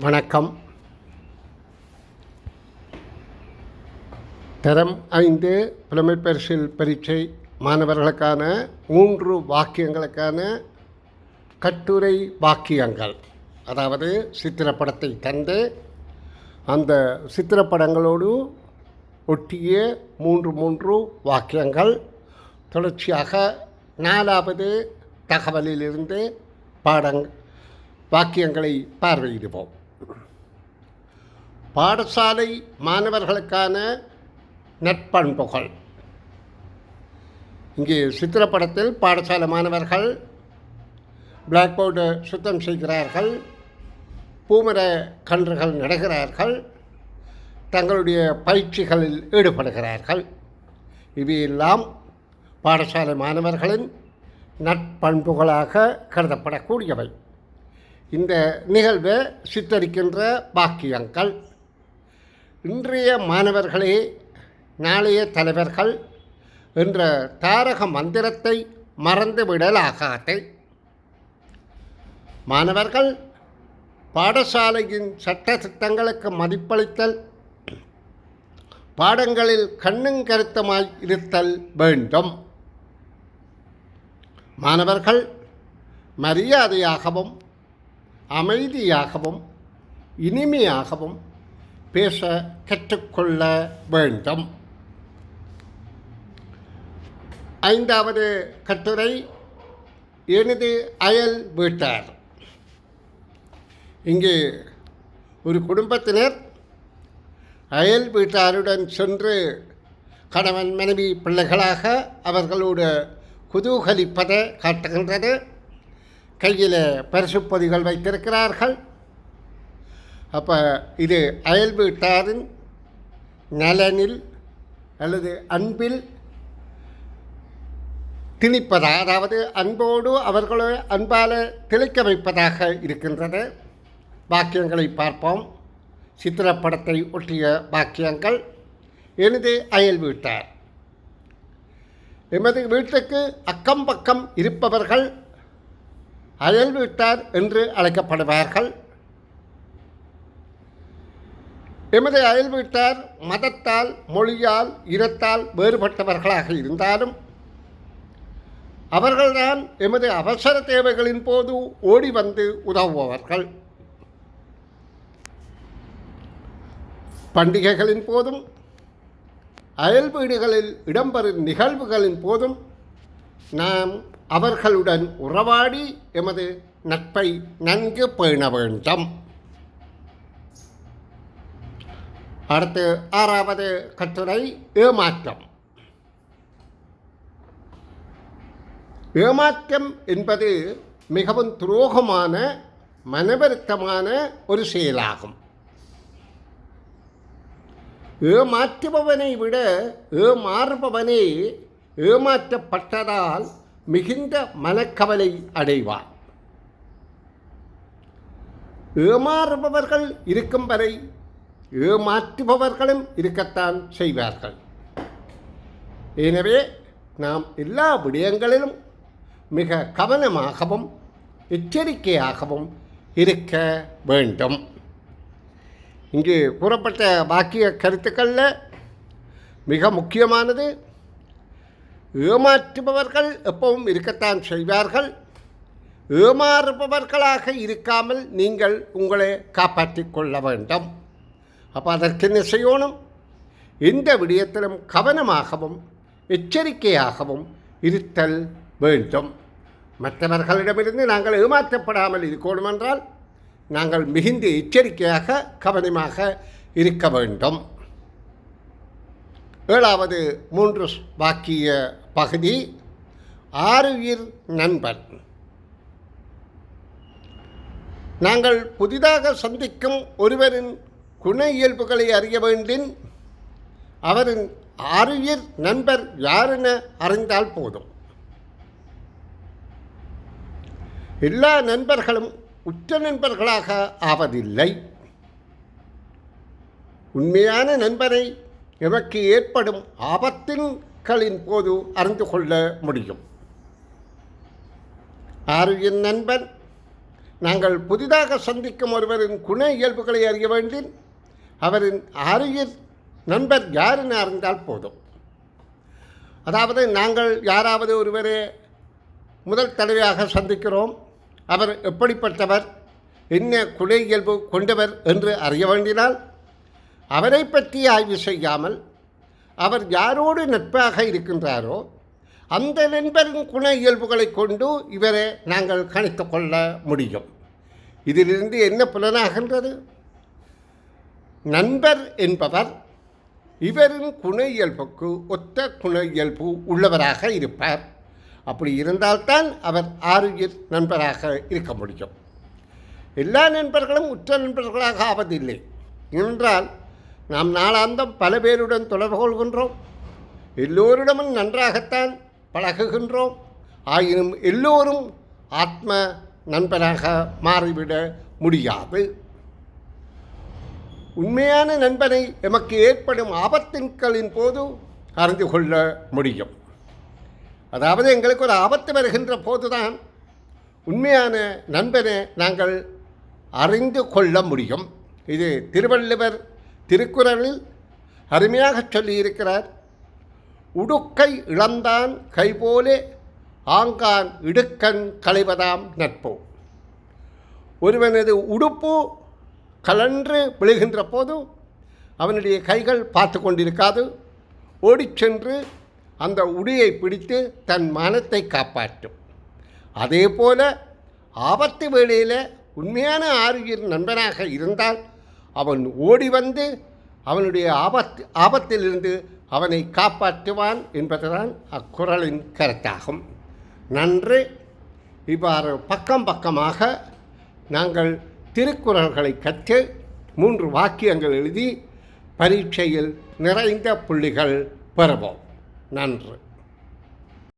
வணக்கம். தரம் ஐந்து புலமைப்பரிசில் பரீட்சை மாணவர்களுக்கான மூன்று வாக்கியங்களுக்கான கட்டுரை வாக்கியங்கள். அதாவது சித்திரப்படத்தை தந்து அந்த சித்திரப்படங்களோடு ஒட்டிய மூன்று மூன்று வாக்கியங்கள். தொடர்ச்சியாக நாலாவது தகவலிலிருந்து பாடங் வாக்கியங்களை பார்வையிடுவோம். பாடசாலை மாணவர்களுக்கான நட்பண்புகள். இங்கே சித்திரப்படத்தில் பாடசாலை மாணவர்கள் பிளாக் போர்டு சுத்தம் செய்கிறார்கள். பூமர கன்றுகள் நடுகிறார்கள். தங்களுடைய பயிற்சிகளில் ஈடுபடுகிறார்கள். இவையெல்லாம் பாடசாலை மாணவர்களின் நட்பண்புகளாக கருதப்படக்கூடியவை. இந்த நிகழ்வை சித்தரிக்கின்ற பாக்கியங்கள். இன்றைய மாணவர்களே நாளைய தலைவர்கள் என்ற தாரக மந்திரத்தை மறந்துவிடலாகாது. மாணவர்கள் பாடசாலையின் சட்ட திட்டங்களுக்கு மதிப்பளித்தல் பாடங்களில் கண்ணும் கருத்துமாய் இருத்தல் வேண்டும். மாணவர்கள் மரியாதையாகவும் அமைதியாகவும் இனிமையாகவும் பேச கற்றுக்கொள்ள வேண்டும். ஐந்தாவது கட்டுரை எனது அயல் வீட்டார் இங்கே ஒரு குடும்பத்தினர் அயல் வீட்டாருடன் சென்று கணவன் மனைவி பிள்ளைகளாக அவர்களோடு குதூகலிப்பதை காட்டுகின்றது. கையில் பரிசுப்பொதிகள் வைத்திருக்கிறார்கள். அப்போ இது அயல் வீட்டாரின் நலனில் அல்லது அன்பில் திணிப்பதாக அதாவது அன்போடு அவர்களை அன்பால் திளைக்க வைப்பதாக இருக்கின்றது. வாக்கியங்களை பார்ப்போம். சித்திரப்படத்தை ஒட்டிய வாக்கியங்கள். எனது அயல் வீட்டார். எமது வீட்டுக்கு அக்கம் பக்கம் இருப்பவர்கள் அயல் வீட்டார் என்று அழைக்கப்படுவார்கள். எமது அயல் வீட்டார் மதத்தால் மொழியால் இனத்தால் வேறுபட்டவர்களாக இருந்தாலும் அவர்கள்தான் எமது அவசர தேவைகளின் போது ஓடி வந்து உதவுபவர்கள். பண்டிகைகளின் போதும் அயல் வீடுகளில் இடம்பெறும் நிகழ்வுகளின் போதும் நாம் அவர்களுடன் உறவாடி எமது நட்பை நன்கு பேண வேண்டும். அடுத்து ஆறாவது கட்டுரை ஏமாற்றம். ஏமாற்றம் என்பது மிகவும் துரோகமான மனவருத்தமான ஒரு செயலாகும். ஏமாற்றுபவனை விட ஏமாறுபவனே ஏமாற்றப்பட்டதால் மிகுந்த மனக்கவலை அடைவார். ஏமாறுபவர்கள் இருக்கும் வரை ஏமாற்றுபவர்களும் இருக்கத்தான் செய்வார்கள். எனவே நாம் எல்லா விடயங்களிலும் மிக கவனமாகவும் எச்சரிக்கையாகவும் இருக்க வேண்டும். இங்கு கூறப்பட்ட வாக்கிய கருத்துக்களில் மிக முக்கியமானது ஏமாற்றுபவர்கள் எப்பவும் இருக்கத்தான் செய்வார்கள். ஏமாறுபவர்களாக இருக்காமல் நீங்கள் உங்களை காப்பாற்றிக் கொள்ள வேண்டும். அப்போ அதற்கு என்ன செய்யணும்? எந்த விடயத்திலும் கவனமாகவும் எச்சரிக்கையாகவும் இருத்தல் வேண்டும். மற்றவர்களிடமிருந்து நாங்கள் ஏமாற்றப்படாமல் இருக்கணும் என்றால் நாங்கள் மிகுந்த எச்சரிக்கையாக கவனமாக இருக்க வேண்டும். ஏழாவது மூன்று வாக்கிய பகுதி ஆறுயிர் நண்பன். நாங்கள் புதிதாக சந்திக்கும் ஒருவரின் குண இயல்புகளை அறிய வேண்டின் அவரின் ஆறுயிர் நண்பர் யாரென அறிந்தால் போதும். எல்லா நண்பர்களும் உற்ற நண்பர்களாக ஆவதில்லை. உண்மையான நண்பரை எமக்கு ஏற்படும் ஆபத்தின்களின் போது அறிந்து கொள்ள முடியும். ஆறுயின் நண்பன் நாங்கள் புதிதாக சந்திக்கும் ஒருவரின் குண இயல்புகளை அறிய வேண்டின் அவரின் அருகில் நண்பர் யாருன்னு அறிந்தால் போதும். அதாவது நாங்கள் யாராவது ஒருவரே முதல் தடவையாக சந்திக்கிறோம். அவர் எப்படிப்பட்டவர் என்ன குண இயல்பு கொண்டவர் என்று அறிய வேண்டினால் அவரை பற்றி ஆய்வு செய்யாமல் அவர் யாரோடு நட்பாக இருக்கின்றாரோ அந்த நண்பரின் குண இயல்புகளை கொண்டு இவரை நாங்கள் கணித்து கொள்ள முடியும். இதிலிருந்து என்ன புலனாகின்றது? நண்பர் என்பவர் இவரின் குண இயல்புக்கு ஒத்த குண இயல்பு உள்ளவராக இருப்பார். அப்படி இருந்தால்தான் அவர் ஆரோக்கிய நண்பராக இருக்க முடியும். எல்லா நண்பர்களும் உற்ற நண்பர்களாக ஆவதில்லை. என்றால் நாம் நாளாந்தம் பல பேருடன் தொடர்பு கொள்கின்றோம். எல்லோரிடமும் நன்றாகத்தான் பழகுகின்றோம். ஆயினும் எல்லோரும் ஆத்ம நண்பராக மாறிவிட முடியாது. உண்மையான நண்பனை எமக்கு ஏற்படும் ஆபத்தின்களின் போது அறிந்து கொள்ள முடியும். அதாவது எங்களுக்கு ஒரு ஆபத்து வருகின்ற போதுதான் உண்மையான நண்பனை நாங்கள் அறிந்து கொள்ள முடியும். இது திருவள்ளுவர் திருக்குறளில் அருமையாக சொல்லியிருக்கிறார். உடுக்கை இழந்தான் கைபோலே ஆங்கான் இடுக்கண் களைவதாம் நட்போ. ஒருவனது உடுப்பு கலன்று விழுகின்ற போது அவனுடைய கைகள் பார்த்து கொண்டிருக்காது. ஓடிச்சென்று அந்த உடியை பிடித்து தன் மானத்தை காப்பாற்றும். அதே போல ஆபத்து வேளையில் உண்மையான ஆரோக்கிய நண்பனாக இருந்தால் அவன் ஓடி வந்து அவனுடைய ஆபத்து ஆபத்திலிருந்து அவனை காப்பாற்றுவான் என்பதுதான் அக்குறளின் கருத்தாகும். நன்று இவ்வாறு பக்கம் பக்கமாக நாங்கள் திருக்குறள்களை கற்று மூன்று வாக்கியங்கள் எழுதி பரீட்சையில் நிறைந்த புள்ளிகள் பெறுவோம். நன்று.